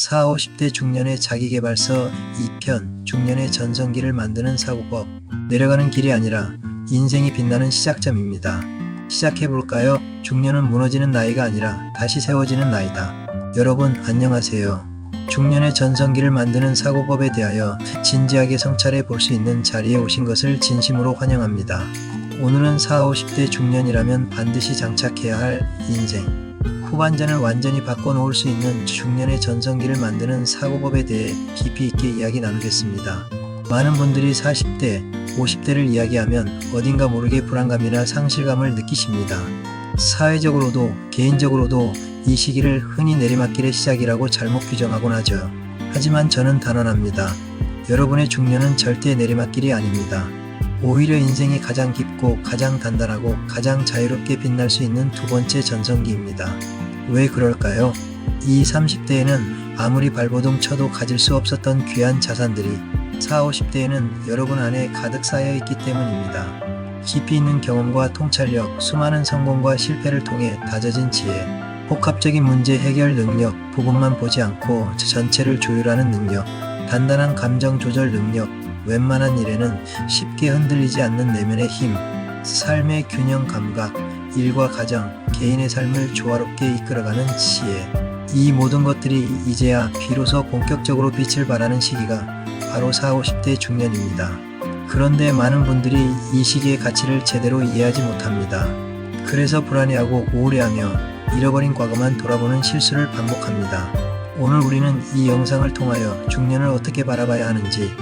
4, 50대 중년의 자기개발서 2편 중년의 전성기를 만드는 사고법 내려가는 길이 아니라 인생이 빛나는 시작점입니다. 시작해볼까요? 중년은 무너지는 나이가 아니라 다시 세워지는 나이다. 여러분 안녕하세요. 중년의 전성기를 만드는 사고법에 대하여 진지하게 성찰해 볼 수 있는 자리에 오신 것을 진심으로 환영합니다. 오늘은 4, 50대 중년이라면 반드시 장착해야 할 인생. 후반전을 완전히 바꿔놓을 수 있는 중년의 전성기를 만드는 사고법에 대해 깊이 있게 이야기 나누겠습니다. 많은 분들이 40대, 50대를 이야기하면 어딘가 모르게 불안감이나 상실감을 느끼십니다. 사회적으로도 개인적으로도 이 시기를 흔히 내리막길의 시작이라고 잘못 규정하곤 하죠. 하지만 저는 단언합니다. 여러분의 중년은 절대 내리막길이 아닙니다. 오히려 인생이 가장 깊고 가장 단단하고 가장 자유롭게 빛날 수 있는 두 번째 전성기입니다. 왜 그럴까요? 이 30대에는 아무리 발버둥 쳐도 가질 수 없었던 귀한 자산들이 4, 50대에는 여러분 안에 가득 쌓여 있기 때문입니다. 깊이 있는 경험과 통찰력, 수많은 성공과 실패를 통해 다져진 지혜, 복합적인 문제 해결 능력, 부분만 보지 않고 전체를 조율하는 능력, 단단한 감정 조절 능력, 웬만한 일에는 쉽게 흔들리지 않는 내면의 힘, 삶의 균형 감각, 일과 가정, 개인의 삶을 조화롭게 이끌어가는 지혜. 이 모든 것들이 이제야 비로소 본격적으로 빛을 발하는 시기가 바로 4, 50대 중년입니다. 그런데 많은 분들이 이 시기의 가치를 제대로 이해하지 못합니다. 그래서 불안해하고 우울해하며 잃어버린 과거만 돌아보는 실수를 반복합니다. 오늘 우리는 이 영상을 통하여 중년을 어떻게 바라봐야 하는지,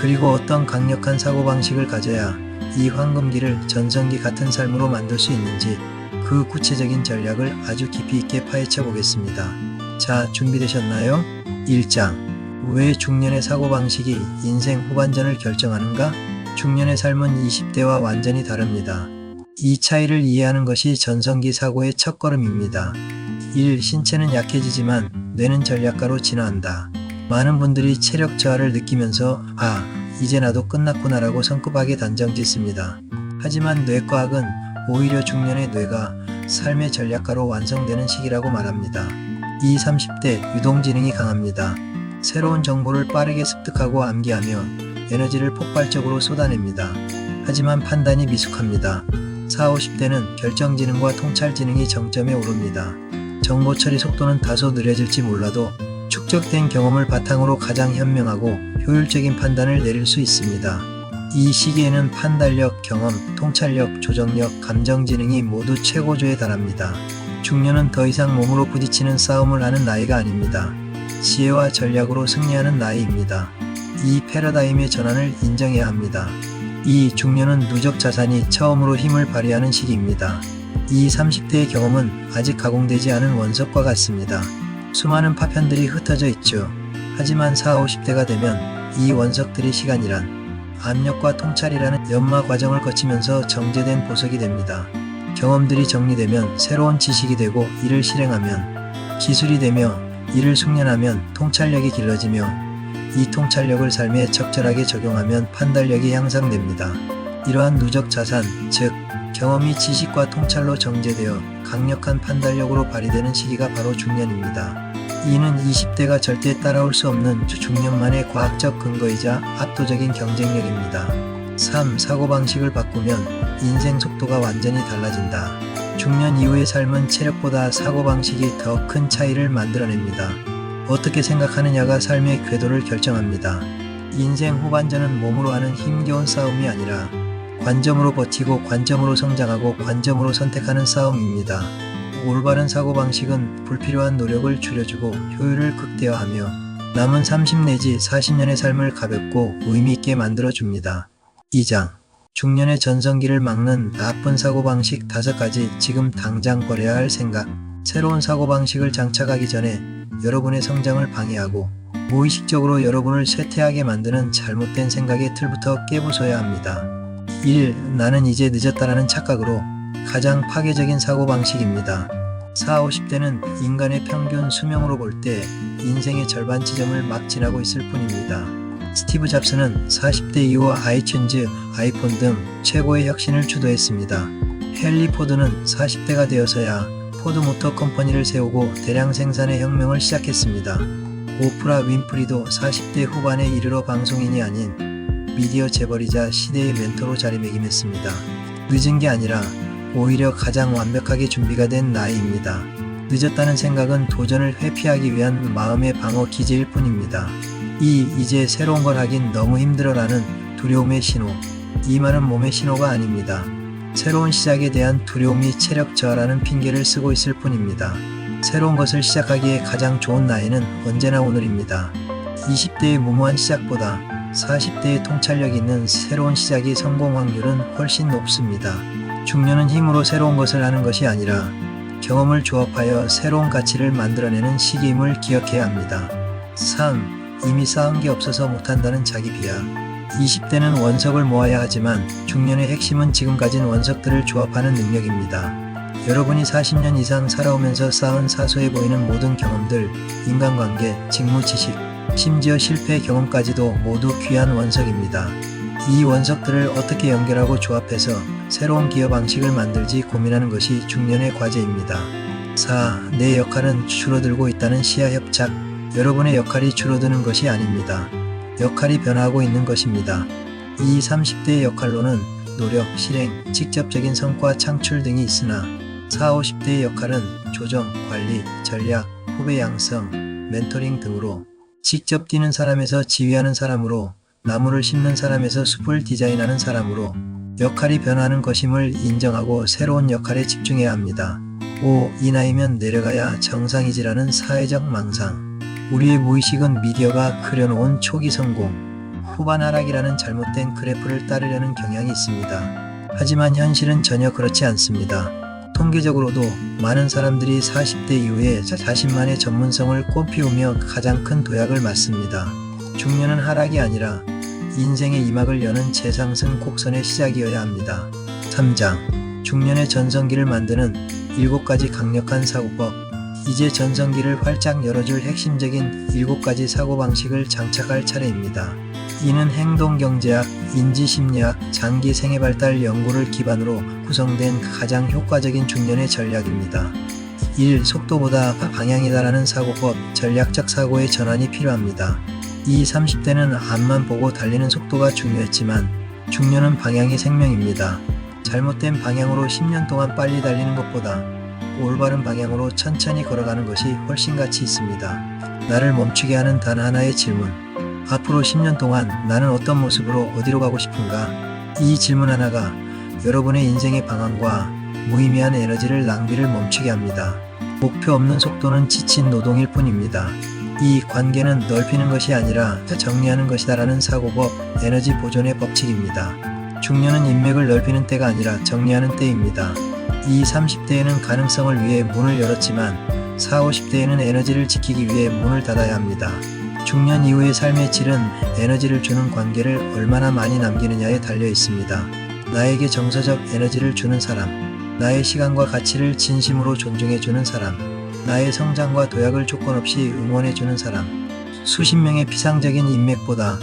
그리고 어떤 강력한 사고방식을 가져야 이 황금기를 전성기 같은 삶으로 만들 수 있는지 그 구체적인 전략을 아주 깊이 있게 파헤쳐 보겠습니다. 자, 준비되셨나요? 1장. 왜 중년의 사고방식이 인생 후반전을 결정하는가? 중년의 삶은 20대와 완전히 다릅니다. 이 차이를 이해하는 것이 전성기 사고의 첫걸음입니다. 1. 신체는 약해지지만 뇌는 전략가로 진화한다. 많은 분들이 체력 저하를 느끼면서 아, 이제 나도 끝났구나라고 성급하게 단정 짓습니다. 하지만 뇌과학은 오히려 중년의 뇌가 삶의 전략가로 완성되는 시기라고 말합니다. 이 30대 유동지능이 강합니다. 새로운 정보를 빠르게 습득하고 암기하며 에너지를 폭발적으로 쏟아냅니다. 하지만 판단이 미숙합니다. 4, 50대는 결정지능과 통찰지능이 정점에 오릅니다. 정보 처리 속도는 다소 느려질지 몰라도 축적된 경험을 바탕으로 가장 현명하고 효율적인 판단을 내릴 수 있습니다. 이 시기에는 판단력, 경험, 통찰력, 조정력, 감정지능이 모두 최고조에 달합니다. 중년은 더 이상 몸으로 부딪히는 싸움을 하는 나이가 아닙니다. 지혜와 전략으로 승리하는 나이입니다. 이 패러다임의 전환을 인정해야 합니다. 이 중년은 누적 자산이 처음으로 힘을 발휘하는 시기입니다. 이 30대의 경험은 아직 가공되지 않은 원석과 같습니다. 수많은 파편들이 흩어져 있죠. 하지만 4, 50대가 되면 이 원석들의 시간이란 압력과 통찰이라는 연마 과정을 거치면서 정제된 보석이 됩니다. 경험들이 정리되면 새로운 지식이 되고 이를 실행하면 기술이 되며 이를 숙련하면 통찰력이 길러지며 이 통찰력을 삶에 적절하게 적용하면 판단력이 향상됩니다. 이러한 누적 자산, 즉 경험이 지식과 통찰로 정제되어 강력한 판단력으로 발휘되는 시기가 바로 중년입니다. 이는 20대가 절대 따라올 수 없는 중년만의 과학적 근거이자 압도적인 경쟁력입니다. 3. 사고방식을 바꾸면 인생 속도가 완전히 달라진다. 중년 이후의 삶은 체력보다 사고방식이 더 큰 차이를 만들어냅니다. 어떻게 생각하느냐가 삶의 궤도를 결정합니다. 인생 후반전은 몸으로 하는 힘겨운 싸움이 아니라 관점으로 버티고 관점으로 성장하고 관점으로 선택하는 싸움입니다. 올바른 사고방식은 불필요한 노력을 줄여주고 효율을 극대화하며 남은 30 내지 40년의 삶을 가볍고 의미있게 만들어줍니다. 2장 중년의 전성기를 막는 나쁜 사고방식 5가지 지금 당장 버려야 할 생각 새로운 사고방식을 장착하기 전에 여러분의 성장을 방해하고 무의식적으로 여러분을 쇠퇴하게 만드는 잘못된 생각의 틀부터 깨부숴야 합니다. 1. 나는 이제 늦었다라는 착각으로 가장 파괴적인 사고방식입니다. 4, 50대는 인간의 평균 수명으로 볼 때 인생의 절반 지점을 막 지나고 있을 뿐입니다. 스티브 잡스는 40대 이후 아이튠즈, 아이폰 등 최고의 혁신을 주도했습니다. 헨리 포드는 40대가 되어서야 포드 모터 컴퍼니를 세우고 대량 생산의 혁명을 시작했습니다. 오프라 윈프리도 40대 후반에 이르러 방송인이 아닌 미디어 재벌이자 시대의 멘토로 자리매김했습니다. 늦은 게 아니라 오히려 가장 완벽하게 준비가 된 나이입니다. 늦었다는 생각은 도전을 회피하기 위한 마음의 방어 기제일 뿐입니다. 이 이제 새로운 걸 하긴 너무 힘들어라는 두려움의 신호. 이 말은 몸의 신호가 아닙니다. 새로운 시작에 대한 두려움이 체력 저하라는 핑계를 쓰고 있을 뿐입니다. 새로운 것을 시작하기에 가장 좋은 나이는 언제나 오늘입니다. 20대의 무모한 시작보다 40대의 통찰력 있는 새로운 시작이 성공 확률은 훨씬 높습니다. 중년은 힘으로 새로운 것을 하는 것이 아니라 경험을 조합하여 새로운 가치를 만들어내는 시기임을 기억해야 합니다. 3. 이미 쌓은 게 없어서 못한다는 자기 비하. 20대는 원석을 모아야 하지만 중년의 핵심은 지금 가진 원석들을 조합하는 능력입니다. 여러분이 40년 이상 살아오면서 쌓은 사소해 보이는 모든 경험들, 인간관계, 직무 지식, 심지어 실패 경험까지도 모두 귀한 원석입니다. 이 원석들을 어떻게 연결하고 조합해서 새로운 기업 방식을 만들지 고민하는 것이 중년의 과제입니다. 4. 내 역할은 줄어들고 있다는 시야 협착. 여러분의 역할이 줄어드는 것이 아닙니다. 역할이 변화하고 있는 것입니다. 이 30대의 역할로는 노력, 실행, 직접적인 성과 창출 등이 있으나 4, 50대의 역할은 조정, 관리, 전략, 후배 양성, 멘토링 등으로 직접 뛰는 사람에서 지휘하는 사람으로 나무를 심는 사람에서 숲을 디자인하는 사람으로 역할이 변하는 것임을 인정하고 새로운 역할에 집중해야 합니다. 5. 이 나이면 내려가야 정상이지라는 사회적 망상. 우리의 무의식은 미디어가 그려놓은 초기 성공, 후반 하락이라는 잘못된 그래프를 따르려는 경향이 있습니다. 하지만 현실은 전혀 그렇지 않습니다. 통계적으로도 많은 사람들이 40대 이후에 자신만의 전문성을 꽃피우며 가장 큰 도약을 맞습니다. 중년은 하락이 아니라 인생의 이막을 여는 재상승 곡선의 시작이어야 합니다. 3장 중년의 전성기를 만드는 7가지 강력한 사고법 이제 전성기를 활짝 열어줄 핵심적인 7가지 사고방식을 장착할 차례입니다. 이는 행동경제학, 인지심리학, 장기 생애발달 연구를 기반으로 구성된 가장 효과적인 중년의 전략입니다. 1. 속도보다 방향이다라는 사고법, 전략적 사고의 전환이 필요합니다. 이 30대는 앞만 보고 달리는 속도가 중요했지만 중년은 방향이 생명입니다. 잘못된 방향으로 10년 동안 빨리 달리는 것보다 올바른 방향으로 천천히 걸어가는 것이 훨씬 가치 있습니다. 나를 멈추게 하는 단 하나의 질문. 앞으로 10년 동안 나는 어떤 모습으로 어디로 가고 싶은가? 이 질문 하나가 여러분의 인생의 방향과 무의미한 에너지를 낭비를 멈추게 합니다. 목표 없는 속도는 지친 노동일 뿐입니다. 이 관계는 넓히는 것이 아니라 정리하는 것이다라는 사고법, 에너지 보존의 법칙입니다. 중년은 인맥을 넓히는 때가 아니라 정리하는 때입니다. 이 30대에는 가능성을 위해 문을 열었지만 4, 50대에는 에너지를 지키기 위해 문을 닫아야 합니다. 중년 이후의 삶의 질은 에너지를 주는 관계를 얼마나 많이 남기느냐에 달려 있습니다. 나에게 정서적 에너지를 주는 사람, 나의 시간과 가치를 진심으로 존중해 주는 사람, 나의 성장과 도약을 조건 없이 응원해 주는 사람, 수십 명의 피상적인 인맥보다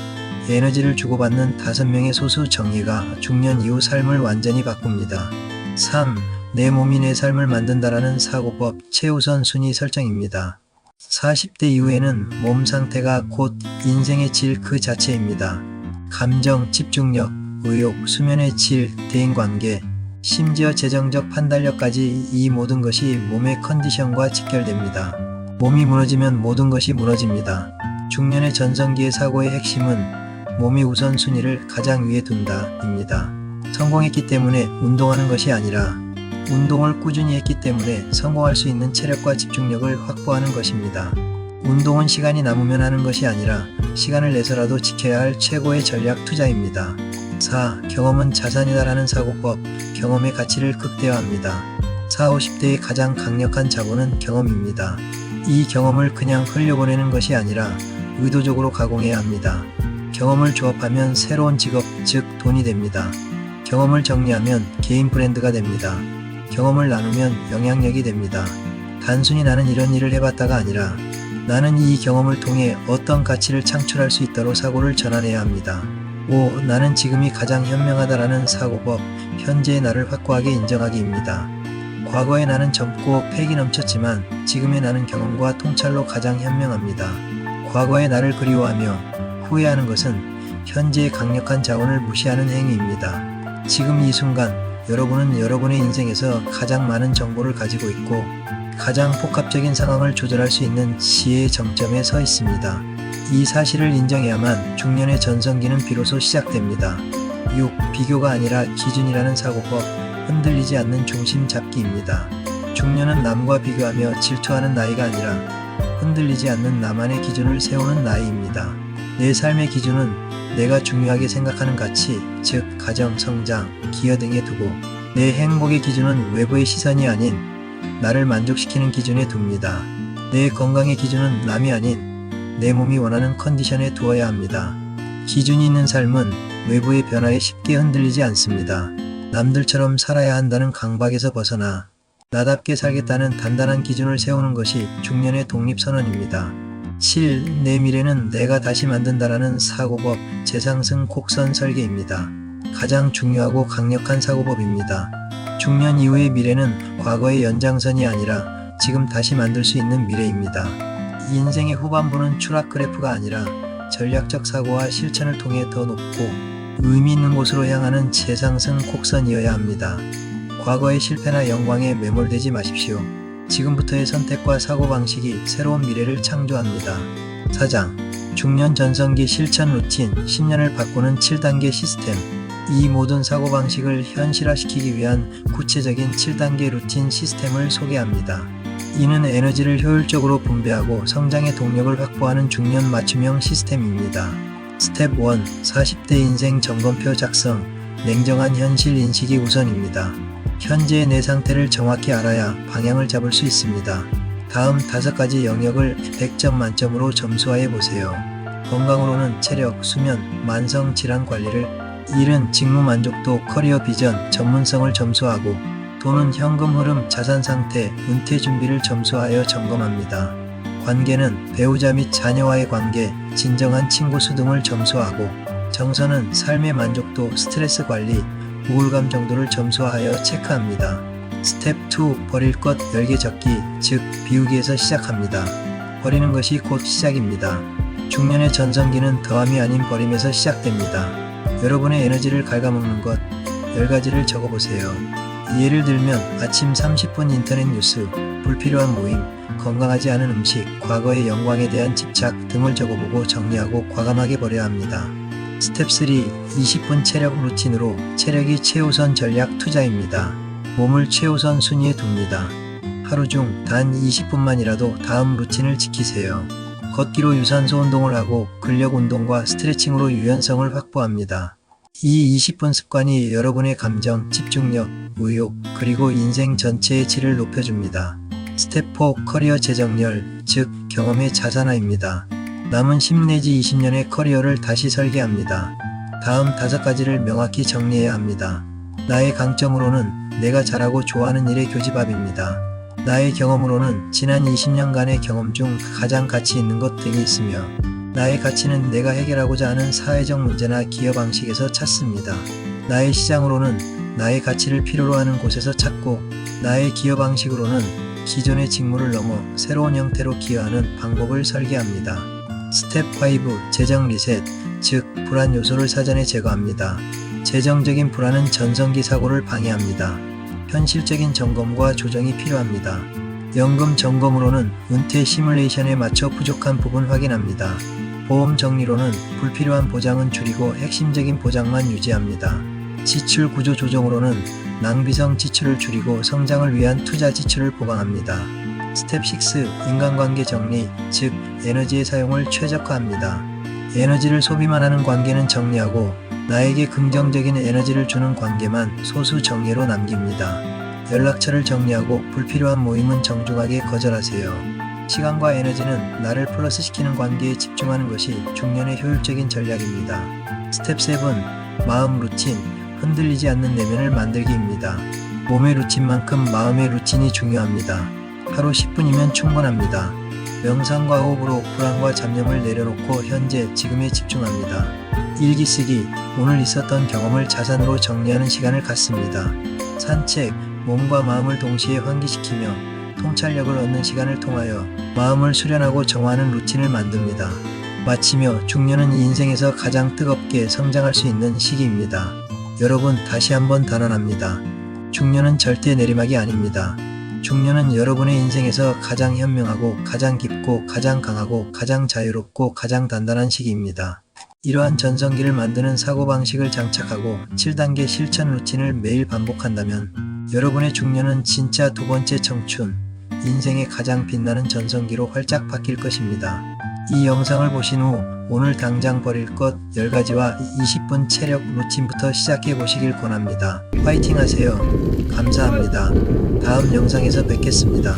에너지를 주고받는 다섯 명의 소수 정의가 중년 이후 삶을 완전히 바꿉니다. 3. 내 몸이 내 삶을 만든다라는 사고법 최우선 순위 설정입니다. 40대 이후에는 몸 상태가 곧 인생의 질 그 자체입니다. 감정, 집중력, 의욕, 수면의 질, 대인관계, 심지어 재정적 판단력까지 이 모든 것이 몸의 컨디션과 직결됩니다. 몸이 무너지면 모든 것이 무너집니다. 중년의 전성기의 사고의 핵심은 몸이 우선순위를 가장 위에 둔다입니다. 성공했기 때문에 운동하는 것이 아니라 운동을 꾸준히 했기 때문에 성공할 수 있는 체력과 집중력을 확보하는 것입니다. 운동은 시간이 남으면 하는 것이 아니라 시간을 내서라도 지켜야 할 최고의 전략 투자입니다. 4. 경험은 자산이다라는 사고법, 경험의 가치를 극대화합니다. 4, 50대의 가장 강력한 자본은 경험입니다. 이 경험을 그냥 흘려보내는 것이 아니라 의도적으로 가공해야 합니다. 경험을 조합하면 새로운 직업, 즉 돈이 됩니다. 경험을 정리하면 개인 브랜드가 됩니다. 경험을 나누면 영향력이 됩니다. 단순히 나는 이런 일을 해봤다가 아니라 나는 이 경험을 통해 어떤 가치를 창출할 수 있다로 사고를 전환해야 합니다. 5. 나는 지금이 가장 현명하다라는 사고법, 현재의 나를 확고하게 인정하기입니다. 과거의 나는 젊고 패기 넘쳤지만 지금의 나는 경험과 통찰로 가장 현명합니다. 과거의 나를 그리워하며 후회하는 것은 현재의 강력한 자원을 무시하는 행위입니다. 지금 이 순간 여러분은 여러분의 인생에서 가장 많은 정보를 가지고 있고 가장 폭합적인 상황을 조절할 수 있는 지혜의 정점에 서 있습니다. 이 사실을 인정해야만 중년의 전성기는 비로소 시작됩니다. 6. 비교가 아니라 기준이라는 사고법, 흔들리지 않는 중심 잡기입니다. 중년은 남과 비교하며 질투하는 나이가 아니라 흔들리지 않는 나만의 기준을 세우는 나이입니다. 내 삶의 기준은 내가 중요하게 생각하는 가치, 즉 가정, 성장, 기여 등에 두고 내 행복의 기준은 외부의 시선이 아닌 나를 만족시키는 기준에 둡니다. 내 건강의 기준은 남이 아닌 내 몸이 원하는 컨디션에 두어야 합니다. 기준이 있는 삶은 외부의 변화에 쉽게 흔들리지 않습니다. 남들처럼 살아야 한다는 강박에서 벗어나 나답게 살겠다는 단단한 기준을 세우는 것이 중년의 독립선언입니다. 7. 내 미래는 내가 다시 만든다라는 사고법 재상승 곡선 설계입니다. 가장 중요하고 강력한 사고법입니다. 중년 이후의 미래는 과거의 연장선이 아니라 지금 다시 만들 수 있는 미래입니다. 인생의 후반부는 추락 그래프가 아니라 전략적 사고와 실천을 통해 더 높고 의미 있는 곳으로 향하는 재상승 곡선이어야 합니다. 과거의 실패나 영광에 매몰되지 마십시오. 지금부터의 선택과 사고방식이 새로운 미래를 창조합니다. 4장 중년 전성기 실천 루틴 10년을 바꾸는 7단계 시스템 이 모든 사고방식을 현실화시키기 위한 구체적인 7단계 루틴 시스템을 소개합니다. 이는 에너지를 효율적으로 분배하고 성장의 동력을 확보하는 중년 맞춤형 시스템입니다. 스텝 1 40대 인생 점검표 작성 냉정한 현실 인식이 우선입니다. 현재의 내 상태를 정확히 알아야 방향을 잡을 수 있습니다. 다음 다섯 가지 영역을 100점 만점으로 점수하여 보세요. 건강으로는 체력, 수면, 만성 질환 관리를, 일은 직무 만족도, 커리어 비전, 전문성을 점수하고, 돈은 현금 흐름, 자산 상태, 은퇴 준비를 점수하여 점검합니다. 관계는 배우자 및 자녀와의 관계, 진정한 친구 수 등을 점수하고, 정서는 삶의 만족도, 스트레스 관리, 우울감 정도를 점수하여 체크합니다. 스텝 2 버릴 것 10개 적기 즉 비우기에서 시작합니다. 버리는 것이 곧 시작입니다. 중년의 전성기는 더함이 아닌 버림에서 시작됩니다. 여러분의 에너지를 갉아먹는 것 10가지를 적어보세요. 예를 들면 아침 30분 인터넷 뉴스, 불필요한 모임, 건강하지 않은 음식, 과거의 영광에 대한 집착 등을 적어보고 정리하고 과감하게 버려야 합니다. 스텝 3 20분 체력 루틴으로 체력이 최우선 전략 투자입니다. 몸을 최우선 순위에 둡니다. 하루 중 단 20분만이라도 다음 루틴을 지키세요. 걷기로 유산소 운동을 하고 근력 운동과 스트레칭으로 유연성을 확보합니다. 이 20분 습관이 여러분의 감정, 집중력, 의욕, 그리고 인생 전체의 질을 높여줍니다. 스텝 4 커리어 재정렬, 즉 경험의 자산화입니다. 남은 10 내지 20년의 커리어를 다시 설계합니다. 다음 다섯 가지를 명확히 정리해야 합니다. 나의 강점으로는 내가 잘하고 좋아하는 일의 교집합입니다. 나의 경험으로는 지난 20년간의 경험 중 가장 가치 있는 것 등이 있으며 나의 가치는 내가 해결하고자 하는 사회적 문제나 기업 방식에서 찾습니다. 나의 시장으로는 나의 가치를 필요로 하는 곳에서 찾고 나의 기업 방식으로는 기존의 직무를 넘어 새로운 형태로 기여하는 방법을 설계합니다. 스텝 5 재정 리셋 즉 불안 요소를 사전에 제거합니다. 재정적인 불안은 전성기 사고를 방해합니다. 현실적인 점검과 조정이 필요합니다. 연금 점검으로는 은퇴 시뮬레이션에 맞춰 부족한 부분 확인합니다. 보험 정리로는 불필요한 보장은 줄이고 핵심적인 보장만 유지합니다. 지출 구조 조정으로는 낭비성 지출을 줄이고 성장을 위한 투자 지출을 보강합니다. 스텝 6 인간관계 정리 즉 에너지의 사용을 최적화합니다. 에너지를 소비만 하는 관계는 정리하고 나에게 긍정적인 에너지를 주는 관계만 소수 정예로 남깁니다. 연락처를 정리하고 불필요한 모임은 정중하게 거절하세요. 시간과 에너지는 나를 플러스시키는 관계에 집중하는 것이 중년의 효율적인 전략입니다. 스텝 7 마음 루틴 흔들리지 않는 내면을 만들기입니다. 몸의 루틴만큼 마음의 루틴이 중요합니다. 하루 10분이면 충분합니다. 명상과 호흡으로 불안과 잡념을 내려놓고 현재 지금에 집중합니다. 일기 쓰기 오늘 있었던 경험을 자산으로 정리하는 시간을 갖습니다. 산책 몸과 마음을 동시에 환기시키며 통찰력을 얻는 시간을 통하여 마음을 수련하고 정화하는 루틴을 만듭니다. 마치며 중년은 인생에서 가장 뜨겁게 성장할 수 있는 시기입니다. 여러분 다시 한번 단언합니다. 중년은 절대 내리막이 아닙니다. 중년은 여러분의 인생에서 가장 현명하고 가장 깊고 가장 강하고 가장 자유롭고 가장 단단한 시기입니다. 이러한 전성기를 만드는 사고방식을 장착하고 7단계 실천 루틴을 매일 반복한다면 여러분의 중년은 진짜 두 번째 청춘, 인생의 가장 빛나는 전성기로 활짝 바뀔 것입니다. 이 영상을 보신 후 오늘 당장 버릴 것 10가지와 20분 체력 루틴부터 시작해 보시길 권합니다. 화이팅 하세요. 감사합니다. 다음 영상에서 뵙겠습니다.